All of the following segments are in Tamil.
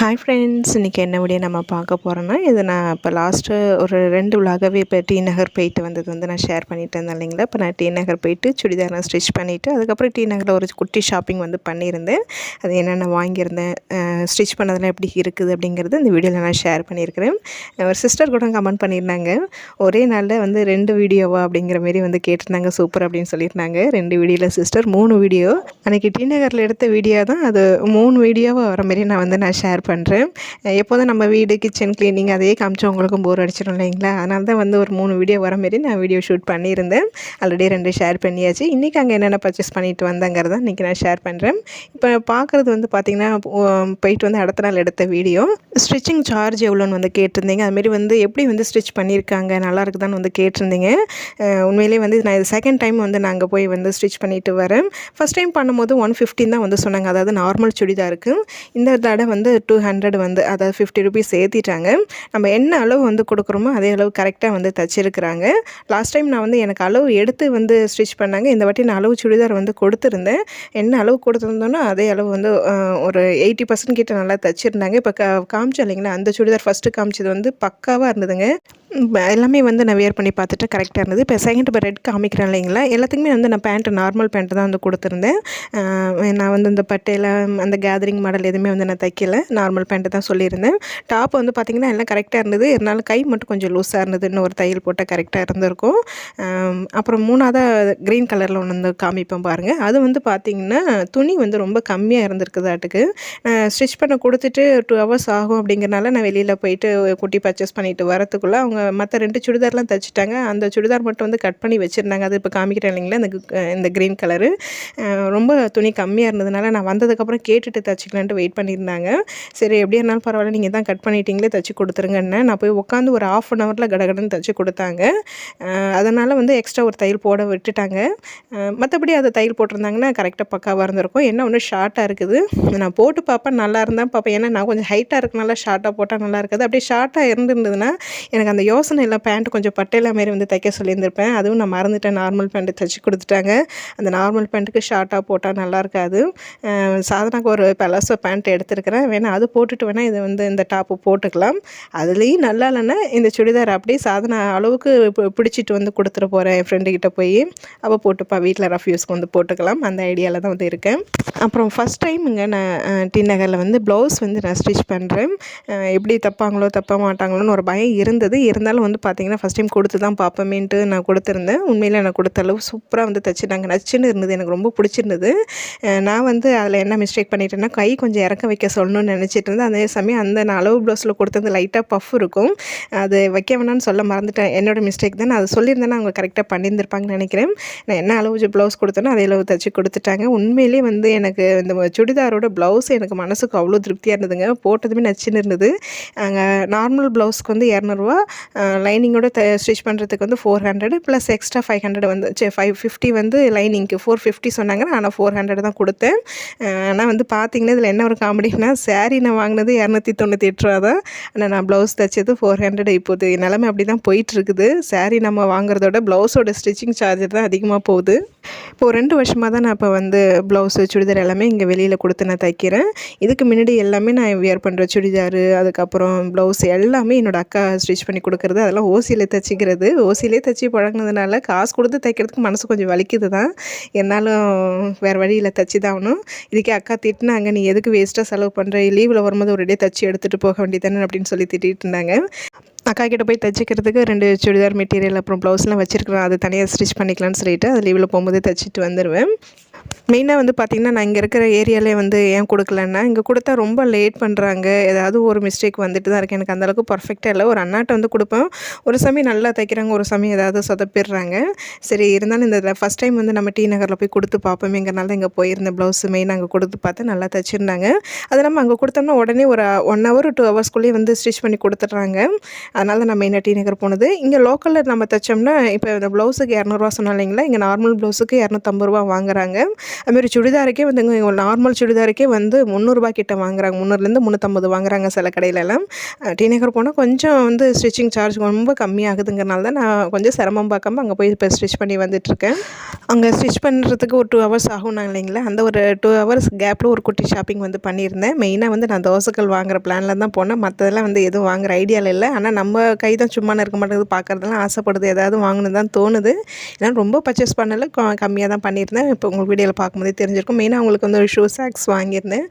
ஹாய் ஃப்ரெண்ட்ஸ் இன்றைக்கி என்ன வீடியோ நம்ம பார்க்க போகிறோன்னா இது நான் இப்போ லாஸ்ட்டு ஒரு ரெண்டு உலகவே இப்போ டி நகர் போயிட்டு வந்தது வந்து நான் ஷேர் பண்ணிட்டு இருந்தேன் இல்லைங்களா? இப்போ நான் டி நகர் போயிட்டு சுடிதார் ஸ்டிச் பண்ணிவிட்டு அதுக்கப்புறம் டி நகரில் ஒரு குட்டி ஷாப்பிங் வந்து பண்ணியிருந்தேன். அது என்னென்ன வாங்கியிருந்தேன் ஸ்டிச் பண்ணதெல்லாம் எப்படி இருக்குது அப்படிங்கிறது இந்த வீடியோவில் நான் ஷேர் பண்ணியிருக்கிறேன். ஒரு சிஸ்டர் கூட கமெண்ட் பண்ணியிருந்தாங்க ஒரே நாளில் வந்து ரெண்டு வீடியோவா அப்படிங்கிற மாரி வந்து கேட்டிருந்தாங்க சூப்பர் அப்படின்னு சொல்லியிருந்தாங்க. ரெண்டு வீடியோவில் சிஸ்டர் மூணு வீடியோ அன்றைக்கி டி நகரில் எடுத்த வீடியோ தான் அது மூணு வீடியோவாக வர மாரி நான் வந்து நான் ஷேர் பண்ணுறேன் எப்போதும் நம்ம வீடு கிச்சன் க்ளீனிங் அதையே காமிச்சு உங்களுக்கும் போர் அடிச்சிடும் இல்லைங்களா? அதனால தான் வந்து ஒரு மூணு வீடியோ வர மாரி நான் வீடியோ ஷூட் பண்ணியிருந்தேன். ஆல்ரெடி ரெண்டு ஷேர் பண்ணியாச்சு. இன்றைக்கி அங்கே என்னென்ன பர்ச்சேஸ் பண்ணிட்டு வந்தங்கிறத இன்றைக்கி நான் ஷேர் பண்ணுறேன் இப்போ பார்க்குறது வந்து பார்த்திங்கன்னா போயிட்டு வந்து அடுத்த நாள் எடுத்த வீடியோ ஸ்டிச்சிங் சார்ஜ் எவ்வளோன்னு வந்து கேட்டிருந்தீங்க. அதுமாரி வந்து எப்படி வந்து ஸ்டிச் பண்ணியிருக்காங்க? நல்லா இருக்குதான்னு வந்து கேட்டிருந்தீங்க. உண்மையிலே வந்து நான் இது செகண்ட் டைம் வந்து நாங்கள் போய் வந்து ஸ்டிச் பண்ணிட்டு வரேன். ஃபஸ்ட் டைம் பண்ணும்போது ஒன் ஃபிஃப்டின் தான் வந்து சொன்னாங்க. அதாவது நார்மல் சுடிதாருக்கு. இந்த தடவை வந்து டூ டூ ஹண்ட்ரட் வந்து அதாவது ஃபிஃப்டி ருபீஸ் ஏற்றிட்டாங்க நம்ம என்ன அளவு வந்து கொடுக்குறோமோ அதே அளவு கரெக்டாக வந்து தச்சிருக்கிறாங்க. லாஸ்ட் டைம் நான் வந்து எனக்கு அளவு எடுத்து வந்து ஸ்டிச் பண்ணாங்க. இந்த வாட்டி நான் அளவு சுடிதார் வந்து கொடுத்துருந்தேன். என்ன அளவு கொடுத்துருந்தோன்னா அதே அளவு வந்து ஒரு எயிட்டி பர்சன்ட் கிட்ட நல்லா தச்சிருந்தாங்க. இப்போ க காமிச்சோம் இல்லைங்களா? அந்த சுடிதார் ஃபஸ்ட்டு காமிச்சது வந்து பக்காவாக இருந்ததுங்க. எல்லாமே வந்து நான் வியர் பண்ணி பார்த்துட்டு கரெக்டாக இருந்தது. இப்போ செகண்ட் இப்போ ரெட் காமிக்கிறேன் இல்லைங்களா? எல்லாத்துக்குமே வந்து நான் பேண்ட்டு நார்மல் பேண்ட்டு தான் வந்து கொடுத்துருந்தேன். நான் வந்து இந்த பட்டையில் அந்த கேதரிங் மாடல் எதுவுமே வந்து நான் தைக்கல. நார்மல் பேண்ட்டு தான் சொல்லியிருந்தேன். டாப் வந்து பார்த்திங்கன்னா எல்லாம் கரெக்டாக இருந்தது. இருந்தாலும் கை மட்டும் கொஞ்சம் லூஸாக இருந்ததுன்னு ஒரு தையல் போட்டால் கரெக்டாக இருந்திருக்கும். அப்புறம் மூணாவதாக க்ரீன் கலரில் ஒன்று வந்து காமிப்பேன் பாருங்கள் அது வந்து பார்த்திங்கன்னா துணி வந்து ரொம்ப கம்மியாக இருந்திருக்குதாட்டுக்கு ஸ்டிச் பண்ண கொடுத்துட்டு டூ ஹவர்ஸ் ஆகும் அப்படிங்கிறனால நான் வெளியில் போயிட்டு குட்டி பர்ச்சேஸ் பண்ணிவிட்டு வரத்துக்குள்ளே அவங்க மற்ற ரெண்டு சுடிதார்லாம் தைச்சிட்டாங்க. அந்த சுடிதார் மட்டும் வந்து கட் பண்ணி வச்சுருந்தாங்க. அது இப்போ காமிக்கிறேன் இல்லைங்களா? இந்த இந்த க்ரீன் கலரு ரொம்ப துணி கம்மியாக இருந்ததுனால நான் வந்ததுக்கப்புறம் கேட்டுட்டு தைச்சிக்கலான்ட்டு வெயிட் பண்ணியிருந்தாங்க. சரி எப்படி இருந்தாலும் பரவாயில்ல நீங்கள் தான் கட் பண்ணிட்டீங்களே தைச்சி கொடுத்துருங்கன்னு. நான் போய் உட்காந்து ஒரு ஆஃப் அன் ஹவரில் கடகடன்னு தைச்சி கொடுத்தாங்க. அதனால் வந்து எக்ஸ்ட்ரா ஒரு தையல் போட விட்டுட்டாங்க. மற்றபடி அதை தையல் போட்டிருந்தாங்கன்னா கரெக்டாக பக்காவாக இருந்திருக்கும். என்ன ஒன்று ஷார்ட்டாக இருக்குது. நான் போட்டு பார்ப்பேன் நல்லா இருந்தால் பார்ப்பேன். ஏன்னா நான் கொஞ்சம் ஹைட்டாக இருக்கனால ஷார்ட்டாக போட்டால் நல்லா இருக்குது. அப்படியே ஷார்ட்டாக இருந்துருந்ததுன்னா எனக்கு அந்த யோசனை எல்லாம் பேண்ட் கொஞ்சம் பட்டையில மாரி வந்து தைக்க சொல்லியிருந்திருப்பேன். அதுவும் நான் மறந்துட்டேன். நார்மல் பேண்ட்டு தைச்சி கொடுத்துட்டாங்க. அந்த நார்மல் பேண்ட்டுக்கு ஷார்ட்டாக போட்டால் நல்லா இருக்காது. சாதனாக்கு ஒரு பலசோ பேண்ட் எடுத்துருக்கிறேன். வேணால் அது போட்டுட்டு வேணால் இதை வந்து இந்த டாப்பு போட்டுக்கலாம். அதுலேயும் நல்லா இல்லைன்னா இந்த சுடிதார் அப்படியே சாதனை அளவுக்கு பிடிச்சிட்டு வந்து கொடுத்துட்டு போகிறேன் என் ஃப்ரெண்டுக்கிட்ட போய். அவள் போட்டுப்பா வீட்டில் ரஃப் யூஸ்க்கு வந்து போட்டுக்கலாம். அந்த ஐடியாவில் தான் வந்து இருக்கேன். அப்புறம் ஃபஸ்ட் டைமுங்க நான் டி நகரில் வந்து ப்ளவுஸ் வந்து நான் ஸ்டிச் பண்ணுறேன் எப்படி தப்பாங்களோ தப்ப மாட்டாங்களோன்னு ஒரு பயம் இருந்தது. இருந்தாலும் வந்து பார்த்திங்கன்னா ஃபஸ்ட் டைம் கொடுத்து தான் பார்ப்போமேன்ட்டு நான் கொடுத்துருந்தேன். உண்மையில் நான் கொடுத்த அளவு சூப்பராக வந்து தைச்சிட்டாங்க. நச்சுன்னு இருந்தது. எனக்கு ரொம்ப பிடிச்சிருந்தது. நான் வந்து அதில் என்ன மிஸ்டேக் பண்ணிட்டேன்னா கை கொஞ்சம் இறக்க வைக்க சொல்லணும்னு நினச்சி வச்சுட்டு இருந்தேன் அதே சமயம் அந்த நான் அளவு ப்ளவுஸில் கொடுத்தது லைட்டாக பஃப் இருக்கும். அது வைக்க வேணாம்னு சொல்ல மறந்துட்டேன். என்னோடய மிஸ்டேக் தான். நான் அது சொல்லியிருந்தேன்னா அவங்க கரெக்டாக பண்ணியிருந்திருப்பாங்கன்னு நினைக்கிறேன். நான் என்ன அளவு ப்ளவுஸ் கொடுத்தேனோ அதே அளவு தைச்சி கொடுத்துட்டாங்க. உண்மையிலேயே வந்து எனக்கு இந்த சுடிதாரோட ப்ளவுஸ் எனக்கு மனசுக்கு அவ்வளோ திருப்தியாக இருந்ததுங்க. போட்டதுமே நச்சுன்னு இருந்தது. அங்கே நார்மல் ப்ளவுஸ்க்கு வந்து இரநூறுவா லைனிங்கோட த ஸ்டிச் பண்ணுறதுக்கு வந்து four hundred plus extra five hundred வந்து சே ஃபைவ் ஃபிஃப்டி வந்து லைனிங்க்கு ஃபோர் ஃபிஃப்டி சொன்னாங்க. ஆனால் ஃபோர் ஹண்ட்ரட் தான் கொடுத்தேன். ஆனால் வந்து பார்த்திங்கன்னா இதில் என்ன ஒரு காமெடினா சாரீ நான் வாங்கினது இரநூத்தி தொண்ணூற்றி எட்டு ரூபா தான். ஆனால் நான் ப்ளவுஸ் தைச்சது ஃபோர் ஹண்ட்ரட் இப்போது நிலமை அப்படி தான் போயிட்டுருக்குது சாரீ நம்ம வாங்குறதோட ப்ளவுஸோட ஸ்டிச்சிங் சார்ஜர் தான் அதிகமாக போகுது. இப்போது ரெண்டு வருஷமாக தான் நான் இப்போ வந்து ப்ளவுஸு சுடிதார் எல்லாமே இங்கே வெளியில் கொடுத்து நான் தைக்கிறேன். இதுக்கு முன்னாடி எல்லாமே நான் வியர் பண்ணுற சுடிதார் அதுக்கப்புறம் ப்ளவுஸ் எல்லாமே என்னோடய அக்கா ஸ்டிச் பண்ணி கொடுக்குறது அதெல்லாம் ஓசியில் தைச்சிக்கிறது. ஓசியிலே தைச்சி பழங்கினதுனால காசு கொடுத்து தைக்கிறதுக்கு மனசு கொஞ்சம் வலிக்குது தான். என்னாலும் வேறு வழியில் தைச்சி தான் ஆகணும். இதுக்கே அக்கா திட்டினாங்க நீ எதுக்கு வேஸ்ட்டாக செலவு பண்ணுற லீவில் வரும்போது ஒரு டே தைச்சி எடுத்துகிட்டு போக வேண்டியதானே அப்படின்னு சொல்லி திட்டிகிட்டு இருந்தாங்க. அக்கா கிட்ட போய் தைச்சிக்கிறதுக்கு ரெண்டு சுடிதார் மெட்டீரியல் அப்புறம் ப்ளவுஸ்லாம் வச்சுருக்குறேன். அது தனியாக ஸ்டிச் பண்ணிக்கலாம்னு சொல்லிட்டு அது லீவில் போகும்போது தைச்சிட்டு வந்துடுவேன் மெயினாக வந்து பார்த்திங்கன்னா நான் இங்கே இருக்கிற ஏரியாலே வந்து ஏன் கொடுக்கலன்னா இங்கே கொடுத்தா ரொம்ப லேட் பண்ணுறாங்க ஏதாவது ஒரு மிஸ்டேக் வந்துட்டு தான் இருக்குது எனக்கு அந்தளவுக்கு பர்ஃபெக்டாக இல்லை. ஒரு அண்ணாட்ட வந்து கொடுப்பேன். ஒரு சமயம் நல்லா தைக்கிறாங்க ஒரு சமயம் ஏதாவது சொதப்பிடுறாங்க. சரி இருந்தாலும் இந்த ஃபஸ்ட் டைம் வந்து நம்ம டி நகரில் போய் கொடுத்து பார்ப்போமேங்கிறனால தான் இங்கே போயிருந்த ப்ளவுஸ் மெயின் அங்கே கொடுத்து பார்த்து நல்லா தைச்சிருந்தாங்க. அது நம்ம அங்கே கொடுத்தோம்னா உடனே ஒரு ஒன் ஹவர் டூ ஹவர்ஸ்க்குள்ளேயே வந்து ஸ்டிச் பண்ணி கொடுத்துட்றாங்க. அதனால் நான் மெயினாக டி நகர் போனது. இங்கே லோக்கலில் நம்ம தைச்சோம்னா இப்போ இந்த ப்ளவுஸுக்கு இரநூறுவா சொன்னாலிங்களா இங்கே நார்மல் ப்ளவுஸுக்கு இரநூத்தம்பது ரூபா வாங்குறாங்க. அதுமாரி சுடிதாருக்கே வந்து நார்மல் சுடிதாருக்கே வந்து முந்நூறுரூபா கிட்ட வாங்குறாங்க. முந்நூறுலேருந்து முந்நூற்றம்பது வாங்குறாங்க சில கடையிலலாம். டிநகர் போனால் கொஞ்சம் வந்து ஸ்டிச்சிங் சார்ஜ் ரொம்ப கம்மியாகுதுங்கிறனால தான் நான் கொஞ்சம் சிரமம் பார்க்காம அங்கே போய் இப்போ ஸ்டிச் பண்ணி வந்துட்டுருக்கேன் அங்கே ஸ்டிச் பண்ணுறதுக்கு ஒரு டூ ஹவர்ஸ் ஆகும்னாங்க இல்லைங்களா? அந்த ஒரு டூ ஹவர்ஸ் கேப்பில் ஒரு குட்டி ஷாப்பிங் வந்து பண்ணியிருந்தேன். மெயினாக வந்து நான் தோசைக்கல் வாங்குற பிளானில் தான் போனேன். மற்றதெல்லாம் வந்து எதுவும் வாங்குற ஐடியாவில் இல்லை. ஆனால் நம்ம கை தான் சும்மா இருக்க மாட்டேங்குது. பார்க்குறதெல்லாம் ஆசைப்படுது. ஏதாவது வாங்கணும் தான் தோணுது. ஏன்னா ரொம்ப பர்ச்சேஸ் பண்ணல. கம்மியாக தான் பண்ணியிருந்தேன். இப்போ உங்கள் வீடியோவில் பார்க்கும்போதே தெரிஞ்சிருக்கும். மெயினாக அவங்களுக்கு வந்து ஒரு ஷூ சாக்ஸ் வாங்கியிருந்தேன்.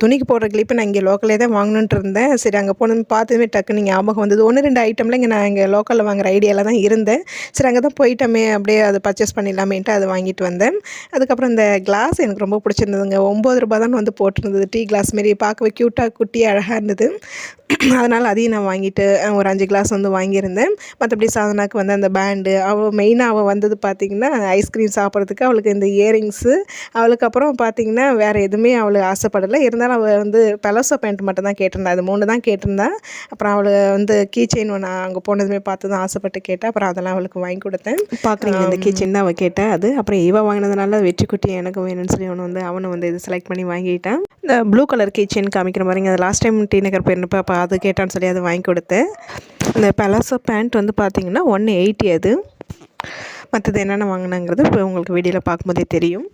துணிக்கு போடுற கிளிப்பு நான் இங்கே லோக்கலே தான் வாங்கணுன்ட்டு இருந்தேன். சரி அங்கே போனது பார்த்ததுமே டக்குன்னு ஞாபகம் வந்தது. ஒன்று ரெண்டு ஐட்டம்லாம் இங்கே நான் இங்கே லோக்கலில் வாங்குற ஐடியாவில் தான் இருந்தேன். சரி அங்கே தான் போயிட்டோமே அப்படியே அதை பர்ச்சேஸ் பண்ணிடலாமேன்ட்டு அதை வாங்கிட்டு வந்தேன். அதுக்கப்புறம் இந்த கிளாஸ் எனக்கு ரொம்ப பிடிச்சிருந்ததுங்க. ஒம்பது ரூபா தான் வந்து போட்டிருந்தது. டீ கிளாஸ் மாரி பார்க்கவே க்யூட்டாக குட்டி அழகாக இருந்தது. அதனால் அதையும் நான் வாங்கிட்டு ஒரு அஞ்சு கிளாஸ் வந்து வாங்கியிருந்தேன். மற்றபடி சாதனாக்கு வந்து அந்த பேண்டு அவள் மெயினாக அவள் வந்தது பார்த்திங்கன்னா ஐஸ்கிரீம் சாப்பிட்றதுக்கு அவளுக்கு இந்த இயரிங்ஸ் அவளுக்கு அப்புறம் பார்த்திங்கன்னா வேறு எதுவுமே அவளுக்கு ஆசைப்படலை. இருந்தாலும் அவள் வந்து பெலோசோ பேண்ட் மட்டும் தான் கேட்டிருந்தா. அது மூணு தான் கேட்டிருந்தேன் அப்புறம் அவள் வந்து கீ செயின் ஒன்று அங்கே போனதுமே பார்த்து தான் ஆசைப்பட்டு கேட்டேன் அப்புறம் அதெல்லாம் அவளுக்கு வாங்கி கொடுத்தேன். பார்க்குறீங்க இந்த கீ செயின் அவள் கேட்டேன் அது. அப்புறம் இவ வாங்கினதுனால வெற்றி குட்டி எனக்கு வேணும்னு சொல்லி அவனை வந்து அவனை வந்து இது செலக்ட் பண்ணி வாங்கிட்டேன். இந்த ப்ளூ கலர் கீ செயின் காமிக்கிற மாதிரிங்க அது லாஸ்ட் டைம் டி நகர் போயிருந்தப்போ அப்போ அது கேட்டான்னு சொல்லி அதை வாங்கி கொடுத்தேன். இந்த பெலாசோ பேண்ட் வந்து பார்த்திங்கன்னா ஒன் எயிட்டி அது. மற்றது என்னென்ன வாங்கினாங்கிறது இப்போ உங்களுக்கு வீடியோவில் பார்க்கும்போதே தெரியும்.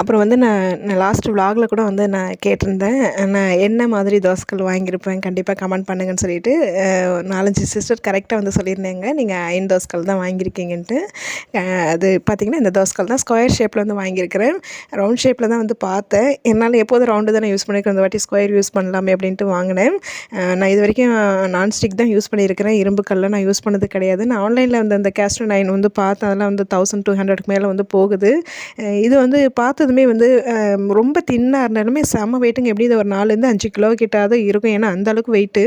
அப்புறம் வந்து நான் நான் லாஸ்ட் விலாகில் கூட வந்து நான் கேட்டிருந்தேன். நான் என்ன மாதிரி தோசைக்கல் வாங்கியிருப்பேன் கண்டிப்பாக கமெண்ட் பண்ணுங்கன்னு சொல்லிட்டு நாலஞ்சு சிஸ்டர் கரெக்டாக வந்து சொல்லியிருந்தேங்க. நீங்கள் அயன் தோசைகள் தான் வாங்கியிருக்கீங்கன்ட்டு. அது பார்த்திங்கன்னா இந்த தோசைகள் தான் ஸ்கொயர் ஷேப்பில் வந்து வாங்கியிருக்கிறேன். ரவுண்ட் ஷேப்பில் தான் வந்து பார்த்தேன். என்னால் எப்போதும் ரவுண்டு தானே யூஸ் பண்ணியிருக்கேன். இந்த வாட்டி ஸ்கொயர் யூஸ் பண்ணலாமே அப்படின்ட்டு வாங்கினேன். நான் இது வரைக்கும் நான்ஸ்டிக் தான் யூஸ் பண்ணியிருக்கிறேன். இரும்பு கல்லில் நான் யூஸ் பண்ணது கிடையாது. நான் ஆன்லைனில் வந்து அந்த கேஸ்டர் நைன் வந்து பார்த்தேன். அதெல்லாம் வந்து தௌசண்ட் டூ ஹண்ட்ரடுக்கு மேலே வந்து போகுது. இது வந்து பார்த்து பார்த்ததுமே வந்து ரொம்ப தின்னாக இருந்தாலுமே செம வெயிட்டுங்க எப்படி இது ஒரு நாலுலேருந்து அஞ்சு கிலோ கிட்ட தான் இருக்கும். ஏன்னா அந்த அளவுக்கு வெயிட்டு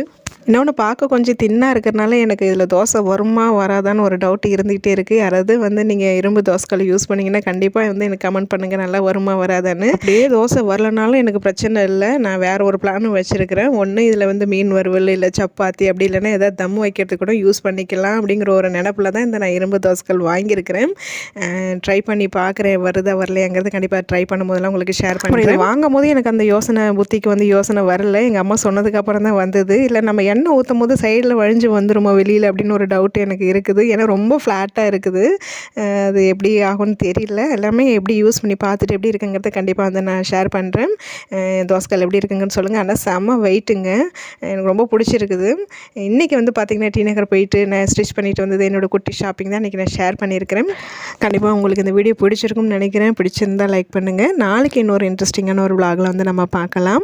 இன்னொன்று பார்க்க கொஞ்சம் தின்னாக இருக்கிறனால எனக்கு இதில் தோசை வருமா வராதான்னு ஒரு டவுட் இருந்துகிட்டே இருக்குது யாராவது வந்து நீங்கள் இரும்பு தோசைக்கல் யூஸ் பண்ணிங்கன்னா கண்டிப்பாக வந்து எனக்கு கமெண்ட் பண்ணுங்கள் நல்லா வருமா வராதான்னு. அப்படியே தோசை வரலனாலும் எனக்கு பிரச்சனை இல்லை. நான் வேறு ஒரு பிளானும் வச்சுருக்கிறேன். ஒன்று இதில் வந்து மீன் வறுவல் இல்லை சப்பாத்தி அப்படி இல்லைன்னா எதாவது தம் வைக்கிறதுக்கு கூட யூஸ் பண்ணிக்கலாம் அப்படிங்கிற ஒரு நினப்பில் தான் இந்த நான் இரும்பு தோசைக்கல் வாங்கியிருக்கிறேன். ட்ரை பண்ணி பார்க்குறேன். வருதா வரலையாங்கிறது கண்டிப்பாக ட்ரை பண்ணும்போதெல்லாம் உங்களுக்கு ஷேர் பண்ணுறேன். வாங்கும் போது எனக்கு அந்த யோசனை புத்திக்கு வந்து யோசனை வரல. எங்கள் அம்மா சொன்னதுக்கப்புறம் தான் வந்தது. இல்லை நம்ம எண்ணெய் ஊற்றும் போது சைடில் வழிஞ்சு வந்துருமோ வெளியில் அப்படின்னு ஒரு டவுட் எனக்கு இருக்குது. ஏன்னா ரொம்ப ஃப்ளாட்டாக இருக்குது. அது எப்படி ஆகும்னு தெரியல. எல்லாமே எப்படி யூஸ் பண்ணி பார்த்துட்டு எப்படி இருக்குங்கிறத கண்டிப்பாக வந்து நான் ஷேர் பண்ணுறேன் தோசைக்கால் எப்படி இருக்குங்கன்னு சொல்லுங்கள் ஆனால் செம்ம வெயிட்டுங்க எனக்கு ரொம்ப பிடிச்சிருக்குது. இன்றைக்கி வந்து பார்த்திங்கன்னா டி நகர் போயிட்டு நான் ஸ்டிச் பண்ணிட்டு வந்தது என்னோடய குட்டி ஷாப்பிங் தான். இன்றைக்கி நான் ஷேர் பண்ணியிருக்கிறேன். கண்டிப்பாக உங்களுக்கு இந்த வீடியோ பிடிச்சிருக்கும்னு நினைக்கிறேன். பிடிச்சிருந்தால் லைக் பண்ணுங்கள் நாளைக்கு இன்னொரு இன்ட்ரெஸ்டிங்கான ஒரு விலாகில் வந்து நம்ம பார்க்கலாம்.